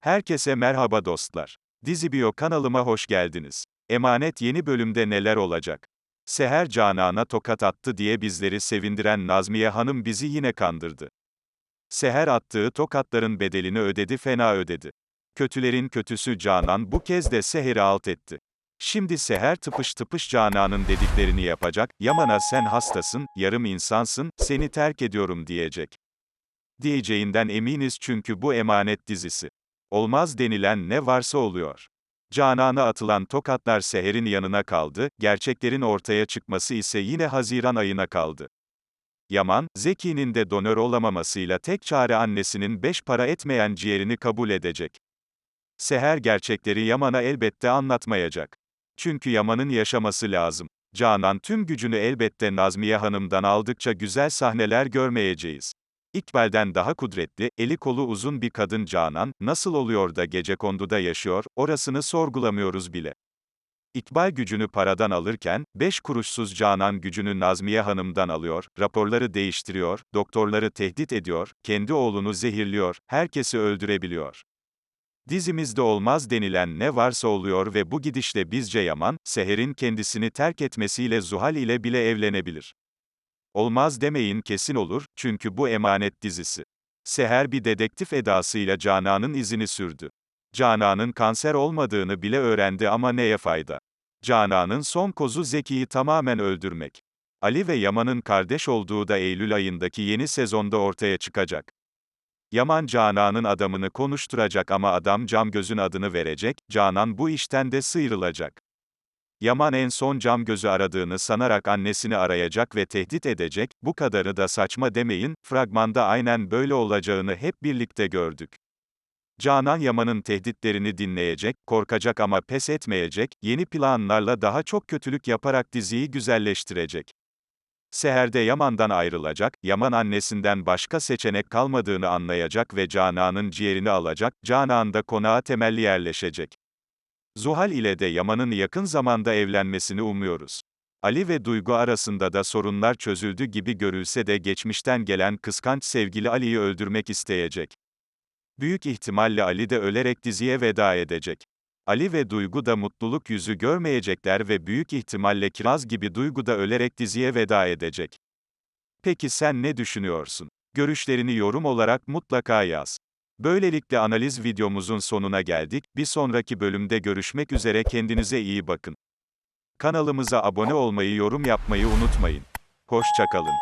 Herkese merhaba dostlar. Dizibio kanalıma hoş geldiniz. Emanet yeni bölümde neler olacak? Seher Canan'a tokat attı diye bizleri sevindiren Nazmiye Hanım bizi yine kandırdı. Seher attığı tokatların bedelini ödedi fena ödedi. Kötülerin kötüsü Canan bu kez de Seher'i alt etti. Şimdi Seher tıpış tıpış Canan'ın dediklerini yapacak, Yaman'a sen hastasın, yarım insansın, seni terk ediyorum diyecek. Diyeceğinden eminiz çünkü bu emanet dizisi. Olmaz denilen ne varsa oluyor. Canan'a atılan tokatlar Seher'in yanına kaldı, gerçeklerin ortaya çıkması ise yine Haziran ayına kaldı. Yaman, Zeki'nin de donör olamamasıyla tek çare annesinin beş para etmeyen ciğerini kabul edecek. Seher gerçekleri Yaman'a elbette anlatmayacak. Çünkü Yaman'ın yaşaması lazım. Canan tüm gücünü elbette Nazmiye Hanım'dan aldıkça güzel sahneler görmeyeceğiz. İkbal'den daha kudretli, eli kolu uzun bir kadın Canan, nasıl oluyor da gecekonduda yaşıyor, orasını sorgulamıyoruz bile. İkbal gücünü paradan alırken, beş kuruşsuz Canan gücünü Nazmiye Hanım'dan alıyor, raporları değiştiriyor, doktorları tehdit ediyor, kendi oğlunu zehirliyor, herkesi öldürebiliyor. Dizimizde olmaz denilen ne varsa oluyor ve bu gidişle bizce Yaman, Seher'in kendisini terk etmesiyle Zuhal ile bile evlenebilir. Olmaz demeyin kesin olur, çünkü bu emanet dizisi. Seher bir dedektif edasıyla Canan'ın izini sürdü. Canan'ın kanser olmadığını bile öğrendi ama neye fayda? Canan'ın son kozu Zeki'yi tamamen öldürmek. Ali ve Yaman'ın kardeş olduğu da Eylül ayındaki yeni sezonda ortaya çıkacak. Yaman Canan'ın adamını konuşturacak ama adam Camgöz'ün adını verecek, Canan bu işten de sıyrılacak. Yaman en son Camgöz'ü aradığını sanarak annesini arayacak ve tehdit edecek, bu kadarı da saçma demeyin, fragmanda aynen böyle olacağını hep birlikte gördük. Canan Yaman'ın tehditlerini dinleyecek, korkacak ama pes etmeyecek, yeni planlarla daha çok kötülük yaparak diziyi güzelleştirecek. Seher'de Yaman'dan ayrılacak, Yaman annesinden başka seçenek kalmadığını anlayacak ve Canan'ın ciğerini alacak, Canan da konağa temelli yerleşecek. Zuhal ile de Yaman'ın yakın zamanda evlenmesini umuyoruz. Ali ve Duygu arasında da sorunlar çözüldü gibi görülse de geçmişten gelen kıskanç sevgili Ali'yi öldürmek isteyecek. Büyük ihtimalle Ali de ölerek diziye veda edecek. Ali ve Duygu da mutluluk yüzü görmeyecekler ve büyük ihtimalle Kiraz gibi Duygu da ölerek diziye veda edecek. Peki sen ne düşünüyorsun? Görüşlerini yorum olarak mutlaka yaz. Böylelikle analiz videomuzun sonuna geldik. Bir sonraki bölümde görüşmek üzere kendinize iyi bakın. Kanalımıza abone olmayı, yorum yapmayı unutmayın. Hoşçakalın.